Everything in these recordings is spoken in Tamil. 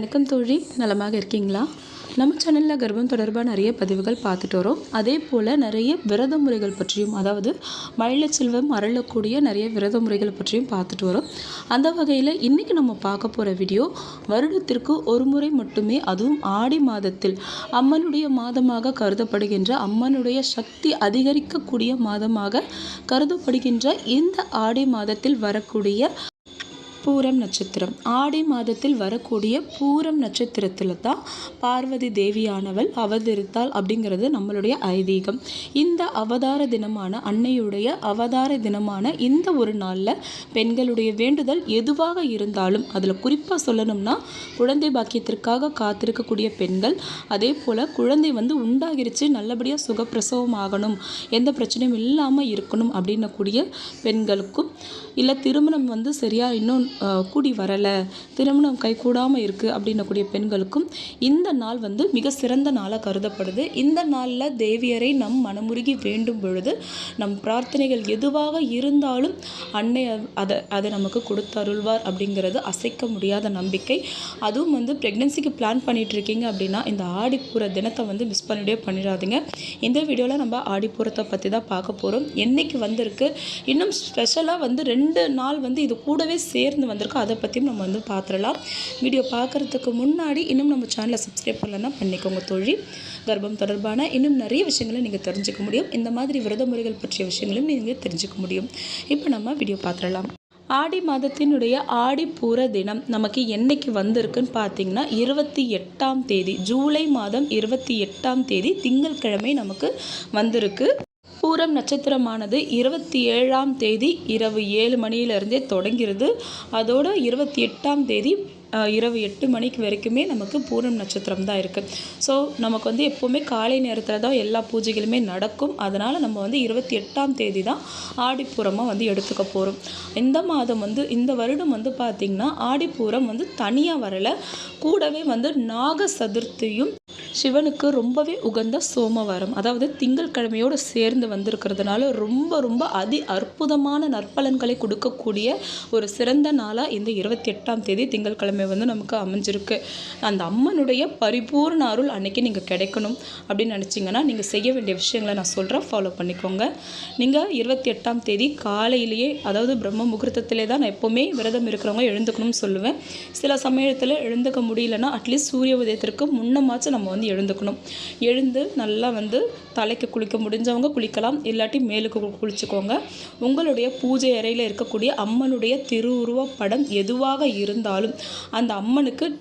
வணக்கம் தோழி. நலமாக இருக்கீங்களா? நம்ம சேனலில் கர்ப்பம் தொடர்பாக நிறைய பதிவுகள் பார்த்துட்டு வரோம். அதே போல் நிறைய விரத முறைகள் பற்றியும் அதாவது மழையில் செல்வம் அருளக்கூடிய நிறைய விரத முறைகள் பற்றியும் பார்த்துட்டு வரோம். அந்த வகையில் இன்றைக்கி நம்ம பார்க்க போகிற வீடியோ வருடத்திற்கு ஒரு முறை மட்டுமே அதுவும் ஆடி மாதத்தில் அம்மனுடைய மாதமாக கருதப்படுகின்ற அம்மனுடைய சக்தி அதிகரிக்கக்கூடிய மாதமாக கருதப்படுகின்ற இந்த ஆடி மாதத்தில் வரக்கூடிய பூரம் நட்சத்திரம். ஆடி மாதத்தில் வரக்கூடிய பூரம் நட்சத்திரத்தில் தான் பார்வதி தேவியானவள் அவதரித்தாள் அப்படிங்கிறது நம்மளுடைய ஐதீகம். இந்த அவதார தினமான அன்னையுடைய அவதார தினமான இந்த ஒரு நாளில் பெண்களுடைய வேண்டுதல் எதுவாக இருந்தாலும் அதில் குறிப்பாக சொல்லணும்னா குழந்தை பாக்கியத்திற்காக காத்திருக்கக்கூடிய பெண்கள் அதே போல் குழந்தை வந்து உண்டாகிருச்சு நல்லபடியாக சுகப்பிரசவம் ஆகணும் எந்த பிரச்சனையும் இல்லாமல் இருக்கணும் அப்படின்னக்கூடிய பெண்களுக்கும் இல்லை திருமணம் வந்து சரியாக இன்னும் கூடி வரலை. திருமணம் கை கூடாமல் இருக்குது அப்படின்னக்கூடிய பெண்களுக்கும் இந்த நாள் வந்து மிக சிறந்த நாளாக கருதப்படுது. இந்த நாளில் தேவியரை நம் மனமுருகி வேண்டும் பொழுது நம் பிரார்த்தனைகள் எதுவாக இருந்தாலும் அன்னை அதை அதை நமக்கு கொடுத்து அருள்வார் அப்படிங்கிறது அசைக்க முடியாத நம்பிக்கை. அதுவும் வந்து ப்ரெக்னென்சிக்கு பிளான் பண்ணிகிட்ருக்கீங்க இருக்கீங்க அப்படின்னா இந்த ஆடிப்பூர தினத்தை வந்து மிஸ் பண்ணிடவே பண்ணிடாதீங்க. இந்த வீடியோவில் நம்ம ஆடிப்பூரத்தை பற்றி தான் பார்க்க போகிறோம் என்னைக்கு வந்திருக்கு? இன்னும் ஸ்பெஷலாக வந்து ரெண்டு நாள் வந்து இது கூடவே சேர்ந்து வந்திருக்கு அதை பற்றியும் நம்ம வந்து பார்த்துடலாம். வீடியோ பார்க்குறதுக்கு முன்னாடி இன்னும் நம்ம சேனலை சப்ஸ்கிரைப் பண்ணலன்னா பண்ணிக்கோங்க தொழில் கர்ப்பம் தொடர்பான இன்னும் நிறைய விஷயங்களை நீங்கள் தெரிஞ்சுக்க முடியும். இந்த மாதிரி விரத முறைகள் பற்றிய விஷயங்களையும் நீங்கள் தெரிஞ்சுக்க முடியும். இப்போ நம்ம வீடியோ பார்த்துடலாம். ஆடி மாதத்தினுடைய ஆடிப்பூர தினம் நமக்கு என்னைக்கு வந்திருக்குன்னு பார்த்தீங்கன்னா இருபத்தி எட்டாம் தேதி ஜூலை மாதம் இருபத்தி எட்டாம் தேதி திங்கட்கிழமை நமக்கு வந்திருக்கு. பூரம் நட்சத்திரமானது இருபத்தி ஏழாம் தேதி இரவு ஏழு மணியிலிருந்தே தொடங்கிறது. அதோடு இருபத்தி எட்டாம் தேதி இரவு எட்டு மணிக்கு வரைக்குமே நமக்கு பூரம் நட்சத்திரம் தான் இருக்குது ஸோ நமக்கு வந்து எப்போவுமே காலை நேரத்தில் தான் எல்லா பூஜைகளுமே நடக்கும். அதனால் நம்ம வந்து இருபத்தி எட்டாம் தேதி தான் ஆடிப்பூரமாக வந்து எடுத்துக்க போகிறோம் இந்த மாதம் வந்து இந்த வருடம் வந்து பார்த்திங்கன்னா ஆடிப்பூரம் வந்து தனியாக வரலை. கூடவே வந்து நாக சதுர்த்தியும் சிவனுக்கு ரொம்பவே உகந்த சோமவாரம். அதாவது திங்கள் கிழமையோடு சேர்ந்து வந்திருக்கிறதுனால ரொம்ப ரொம்ப அதி அற்புதமான நற்பலன்களை கொடுக்கக்கூடிய ஒரு சிறந்த நாளாக இந்த இருபத்தி எட்டாம் தேதி திங்கட்கிழமை வந்து நமக்கு அமைஞ்சிருக்கு. அந்த அம்மனுடைய பரிபூர்ண அருள் அன்னைக்கு நீங்கள் கிடைக்கணும் அப்படின்னு நினச்சிங்கன்னா நீங்கள் செய்ய வேண்டிய விஷயங்களை நான் சொல்கிறேன் ஃபாலோ பண்ணிக்கோங்க. நீங்கள் இருபத்தி எட்டாம் தேதி காலையிலேயே அதாவது பிரம்ம முகூர்த்தத்திலே தான் நான் எப்போவுமே விரதம் இருக்கிறவங்க எழுந்துக்கணும்னு சொல்லுவேன். சில சமயத்தில் எழுந்துக்க முடியலன்னா அட்லீஸ்ட் சூரிய உதயத்திற்கு முன்னமாச்சும் நம்ம வந்து எழுந்துக்கணும். எழுந்து நல்லா வந்து தலைக்கு குளிக்க முடிஞ்சவங்க குளிக்கலாம். இல்லாட்டி மேலுக்கு குளிச்சுக்கோங்க. உங்களுடைய பூஜை அறையில் இருக்கக்கூடிய அம்மனுடைய திருவுருவ படம் எதுவாக இருந்தாலும் அந்த அம்மனுக்கு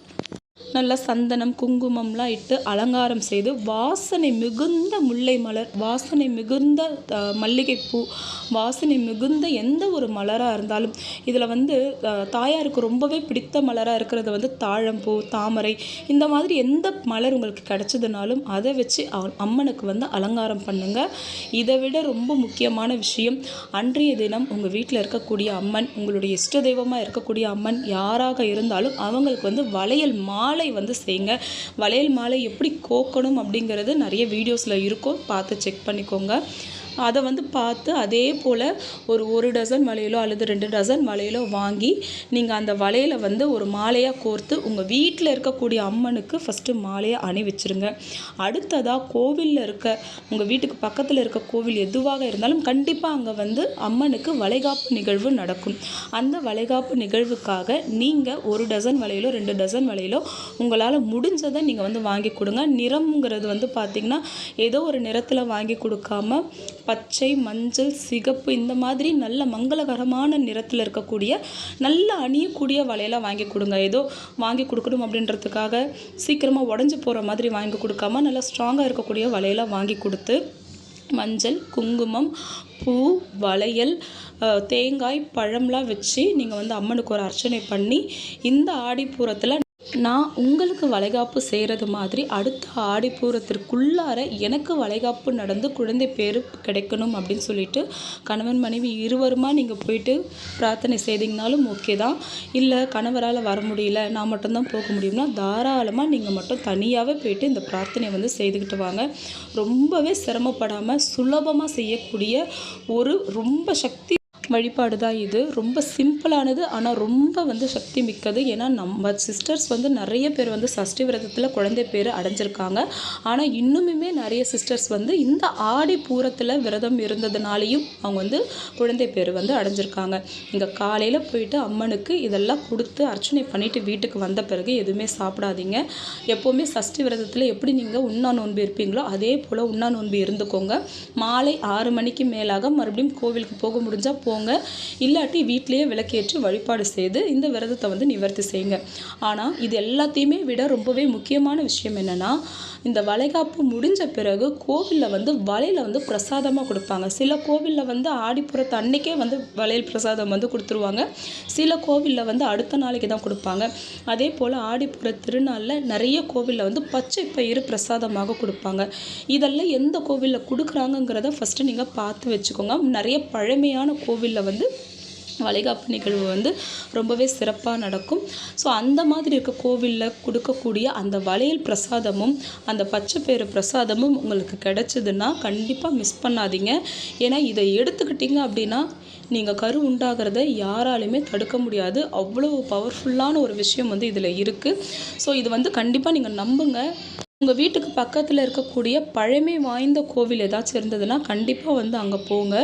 நல்லா சந்தனம் குங்குமம்லாம் இட்டு அலங்காரம் செய்து வாசனை மிகுந்த முல்லை மலர் வாசனை மிகுந்த மல்லிகைப்பூ வாசனை மிகுந்த எந்த ஒரு மலராக இருந்தாலும் இதில் வந்து தாயாருக்கு ரொம்பவே பிடித்த மலராக இருக்கிறது வந்து தாழம்பூ தாமரை இந்த மாதிரி எந்த மலர் உங்களுக்கு கிடைச்சதுனாலும் அதை வச்சு அம்மனுக்கு வந்து அலங்காரம் பண்ணுங்கள் இதை விட ரொம்ப முக்கியமான விஷயம் அன்றைய தினம் உங்கள் வீட்டில் இருக்கக்கூடிய அம்மன் உங்களுடைய இஷ்ட தெய்வமாக இருக்கக்கூடிய அம்மன் யாராக இருந்தாலும் அவங்களுக்கு வந்து வளையல் மாலை வந்து செய்யுங்க வளையல் மாலை எப்படி கோக்கணும் அப்படிங்கிறது நிறைய வீடியோஸில் இருக்கும். பார்த்து செக் பண்ணிக்கோங்க. அதை வந்து பார்த்து அதே போல் ஒரு ஒரு டசன் வளையலோ அல்லது ரெண்டு டசன் வளையலோ வாங்கி நீங்கள் அந்த வளையலை வந்து ஒரு மாலையாக கோர்த்து உங்கள் வீட்டில் இருக்கக்கூடிய அம்மனுக்கு ஃபஸ்ட்டு மாலையை அணிவிச்சிருங்க அடுத்ததாக கோவிலில் இருக்க உங்கள் வீட்டுக்கு பக்கத்தில் இருக்க கோவில் எதுவாக இருந்தாலும் கண்டிப்பாக அங்கே வந்து அம்மனுக்கு வளைகாப்பு நிகழ்வு நடக்கும். அந்த வளைகாப்பு நிகழ்வுக்காக நீங்கள் ஒரு டசன் வளையலோ ரெண்டு டசன் வளையலோ உங்களால் முடிஞ்சதை நீங்கள் வந்து வாங்கி கொடுங்க. நிறம்ங்கிறது வந்து பார்த்திங்கன்னா ஏதோ ஒரு நிறத்தில் வாங்கி கொடுக்காம பச்சை மஞ்சள் சிகப்பு இந்த மாதிரி நல்ல மங்களகரமான நிறத்தில் இருக்கக்கூடிய நல்ல அணியக்கூடிய வலையெல்லாம் வாங்கி கொடுங்க. ஏதோ வாங்கி கொடுக்கணும் அப்படின்றதுக்காக சீக்கிரமாக உடஞ்சி போகிற மாதிரி வாங்கி கொடுக்காம நல்லா ஸ்ட்ராங்காக இருக்கக்கூடிய வலையெல்லாம் வாங்கி கொடுத்து மஞ்சள் குங்குமம் பூ வளையல் தேங்காய் பழம்லாம் வச்சு நீங்கள் வந்து அம்மனுக்கு ஒரு அர்ச்சனை பண்ணி இந்த ஆடிப்பூரத்தில் நான் உங்களுக்கு வளைகாப்பு செய்கிறது மாதிரி அடுத்த ஆடிப்பூரத்திற்குள்ளார எனக்கு வளைகாப்பு நடந்து குழந்தை பேர் கிடைக்கணும் அப்படின்னு சொல்லிட்டு கணவன் மனைவி இருவருமா நீங்கள் போயிட்டு பிரார்த்தனை செய்தீங்கனாலும் ஓகே தான். இல்லை கணவரால் வர முடியல நான் மட்டும்தான் போக முடியும்னா தாராளமாக நீங்கள் மட்டும் தனியாகவே போயிட்டு இந்த பிரார்த்தனையை வந்து செய்துக்கிட்டு வாங்க. ரொம்பவே சிரமப்படாமல் சுலபமாக செய்யக்கூடிய ஒரு ரொம்ப சக்தி வழிபாடு தான் இது. ரொம்ப சிம்பிளானது ஆனால் ரொம்ப வந்து சக்தி மிக்கது ஏன்னா நம்ம சிஸ்டர்ஸ் வந்து நிறைய பேர் வந்து சஷ்டி விரதத்தில் குழந்தை பேர் அடைஞ்சிருக்காங்க. ஆனால் இன்னுமுமே நிறைய சிஸ்டர்ஸ் வந்து இந்த ஆடி பூரத்தில் விரதம் இருந்ததுனாலையும் அவங்க வந்து குழந்தை பேர் வந்து அடைஞ்சிருக்காங்க. இங்கே காலையில் போயிட்டு அம்மனுக்கு இதெல்லாம் கொடுத்து அர்ச்சனை பண்ணிவிட்டு வீட்டுக்கு வந்த பிறகு எதுவுமே சாப்பிடாதீங்க. எப்போவுமே சஷ்டி விரதத்தில் எப்படி நீங்கள் உண்ணா நோன்பு இருப்பீங்களோ அதே போல் உண்ணா நோன்பு இருந்துக்கோங்க. மாலை ஆறு மணிக்கு மேலாக மறுபடியும் கோவிலுக்கு போக முடிஞ்சால் போங்க. இல்லாட்டி வீட்டிலேயே விளக்கேற்றி வழிபாடு செய்து இந்த விரதத்தை வந்து நிவர்த்தி செய்யுங்க. ஆனால் இது எல்லாத்தையுமே விட ரொம்பவே முக்கியமான விஷயம் என்னென்னா இந்த வளைகாப்பு முடிஞ்ச பிறகு கோவிலில் வந்து வளையல வந்து பிரசாதமாக கொடுப்பாங்க. சில கோவிலில் வந்து ஆடிப்புறத்து அன்னைக்கே வந்து வளையல் பிரசாதம் வந்து கொடுத்துருவாங்க. சில கோவிலில் வந்து அடுத்த நாளைக்கு தான் கொடுப்பாங்க. அதே போல் ஆடிப்புற திருநாளில் நிறைய கோவிலில் வந்து பச்சை பயிறு பிரசாதமாக கொடுப்பாங்க. இதெல்லாம் எந்த கோவிலில் கொடுக்குறாங்கங்கிறத ஃபஸ்ட்டு நீங்கள் பார்த்து வச்சுக்கோங்க. நிறைய பழமையான கோவில் கோவிலில் வந்து வளைகாப்பு நிகழ்வு வந்து ரொம்பவே சிறப்பாக நடக்கும். ஸோ அந்த மாதிரி இருக்க கோவிலில் கொடுக்கக்கூடிய அந்த வளையல் பிரசாதமும் அந்த பச்சைப்பயிறு பிரசாதமும் உங்களுக்கு கிடச்சிதுன்னா கண்டிப்பாக மிஸ் பண்ணாதீங்க. ஏன்னா இதை எடுத்துக்கிட்டிங்க அப்படின்னா நீங்கள் கரு உண்டாகிறத யாராலையுமே தடுக்க முடியாது. அவ்வளோ பவர்ஃபுல்லான ஒரு விஷயம் வந்து இதில் இருக்குது ஸோ இது வந்து கண்டிப்பாக நீங்கள் நம்புங்க. உங்கள் வீட்டுக்கு பக்கத்தில் இருக்கக்கூடிய பழமை வாய்ந்த கோவில் ஏதாச்சும் இருந்ததுன்னா கண்டிப்பாக வந்து அங்கே போங்க.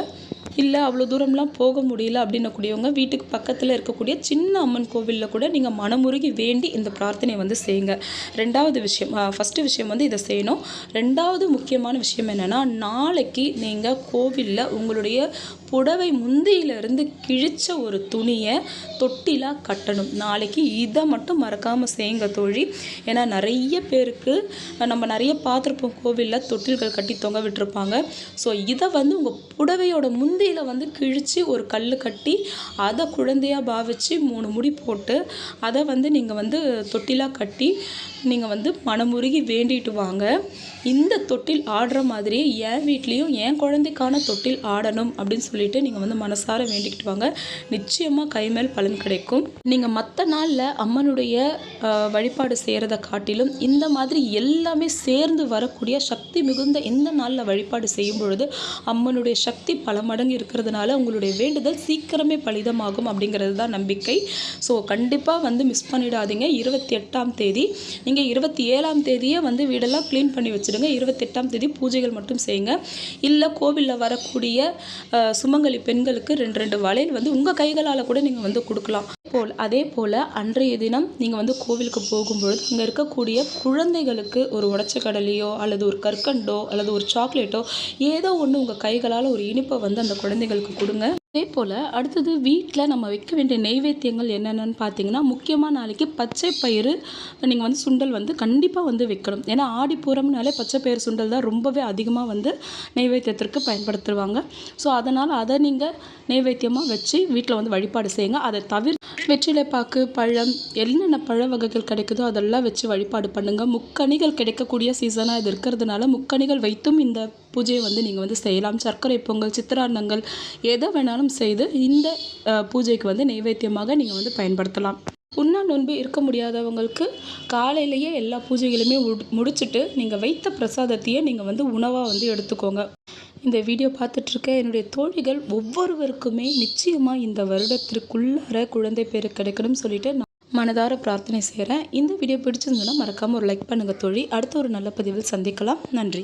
இல்லை அவ்வளோ தூரம்லாம் போக முடியல அப்படின்னக்கூடியவங்க வீட்டுக்கு பக்கத்தில் இருக்கக்கூடிய சின்ன அம்மன் கோவிலில் கூட நீங்கள் மனமுருகி வேண்டி இந்த பிரார்த்தனையை வந்து செய்யுங்க. ரெண்டாவது விஷயம் ஃபஸ்ட்டு விஷயம் வந்து இதை செய்யணும். ரெண்டாவது முக்கியமான விஷயம் என்னென்னா நாளைக்கு நீங்கள் கோவிலில் உங்களுடைய புடவை முந்தியிலிருந்து கிழிச்ச ஒரு துணியை தொட்டிலாக கட்டணும். நாளைக்கு இதை மட்டும் மறக்காமல் செய்யுங்க தோழி. ஏன்னா நிறைய பேருக்கு நம்ம நிறைய பார்த்துருப்போம் கோவிலில் தொட்டில்கள் கட்டி தொங்க விட்டுருப்பாங்க. ஸோ இதை வந்து உங்கள் புடவையோட முந்தி முந்தியில் வந்து கிழித்து ஒரு கல் கட்டி அதை குழந்தையாக பாவித்து மூணு முடி போட்டு அதை வந்து நீங்கள் வந்து தொட்டிலாக கட்டி நீங்கள் வந்து மனமுருகி வேண்டிட்டு வாங்க. இந்த தொட்டில் ஆடுற மாதிரி என் வீட்லேயும் என் குழந்தைக்கான தொட்டில் ஆடணும் அப்படின்னு சொல்லிட்டு நீங்கள் வந்து மனசார வேண்டிக்கிட்டு வாங்க. நிச்சயமாக கைமேல் பலன் கிடைக்கும். நீங்கள் மற்ற நாளில் அம்மனுடைய வழிபாடு செய்கிறத காட்டிலும் இந்த மாதிரி எல்லாமே சேர்ந்து வரக்கூடிய சக்தி மிகுந்த எந்த நாளில் வழிபாடு செய்யும் பொழுது அம்மனுடைய சக்தி பல மடங்கு இருக்கிறதுனால உங்களுடைய வேண்டுதல் சீக்கிரமே பலிதமாகும் அப்படிங்கிறது தான் நம்பிக்கை. ஸோ கண்டிப்பாக வந்து மிஸ் பண்ணிடாதீங்க. இருபத்தி எட்டாம் தேதி நீங்கள் இருபத்தி ஏழாம் தேதியே வந்து வீடெல்லாம் க்ளீன் பண்ணி வச்சுடுங்க. இருபத்தெட்டாம் தேதி பூஜைகள் மட்டும் செய்யுங்க. இல்லை கோவிலில் வரக்கூடிய சுமங்கலி பெண்களுக்கு ரெண்டு ரெண்டு வளையல் வந்து உங்கள் கைகளால் கூட நீங்கள் வந்து கொடுக்கலாம். போல் அதே போல் அன்றைய தினம் நீங்கள் வந்து கோவிலுக்கு போகும்பொழுது அங்கே இருக்கக்கூடிய குழந்தைகளுக்கு ஒரு உடச்ச கடலையோ அல்லது ஒரு கற்கண்டோ அல்லது ஒரு சாக்லேட்டோ ஏதோ ஒன்று உங்கள் கைகளால் ஒரு இனிப்பை வந்து அந்த குழந்தைகளுக்கு கொடுங்க. அதே போல் அடுத்தது வீட்டில் நம்ம வைக்க வேண்டிய நெய்வேத்தியங்கள் என்னென்னு பார்த்தீங்கன்னா முக்கியமாக நாளைக்கு பச்சை பயிறு நீங்கள் வந்து சுண்டல் வந்து கண்டிப்பாக வந்து வைக்கணும். ஏன்னா ஆடிப்பூரம்னாலே பச்சை பயிறு சுண்டல் தான் ரொம்பவே அதிகமாக வந்து நெய்வேத்தியத்திற்கு பயன்படுத்துவாங்க. ஸோ அதனால் அதை நீங்கள் நெய்வேத்தியமாக வச்சு வீட்டில் வந்து வழிபாடு செய்யுங்க. அதை தவிர வெற்றிலைப்பாக்கு பழம் என்னென்ன பழ வகைகள் கிடைக்குதோ அதெல்லாம் வச்சு வழிபாடு பண்ணுங்கள் முக்கணிகள் கிடைக்கக்கூடிய சீசனாக இது இருக்கிறதுனால முக்கணிகள் வைத்தும் இந்த பூஜையை வந்து நீங்கள் வந்து செய்யலாம். சர்க்கரை பொங்கல் சித்திராண்டங்கள் எதை வேணாலும் செய்து இந்த பூஜைக்கு வந்து நைவேத்தியமாக நீங்கள் வந்து பயன்படுத்தலாம். உண்ணா நோன்பு இருக்க முடியாதவங்களுக்கு காலையிலேயே எல்லா பூஜைகளுமே முடிச்சுட்டு நீங்கள் வைத்த பிரசாதத்தையே நீங்கள் வந்து உணவாக வந்து எடுத்துக்கோங்க. இந்த வீடியோ பார்த்துட்ருக்க என்னுடைய தோழிகள் ஒவ்வொருவருக்குமே நிச்சயமாக இந்த வருடத்திற்குள்ளார குழந்தை பேர் கிடைக்கணும்னு சொல்லிட்டு நான் மனதார பிரார்த்தனை செய்கிறேன் இந்த வீடியோ பிடிச்சிருந்ததுன்னா மறக்காமல் ஒரு லைக் பண்ணுங்கள் தோழி. அடுத்த ஒரு நல்ல பதிவில் சந்திக்கலாம். நன்றி.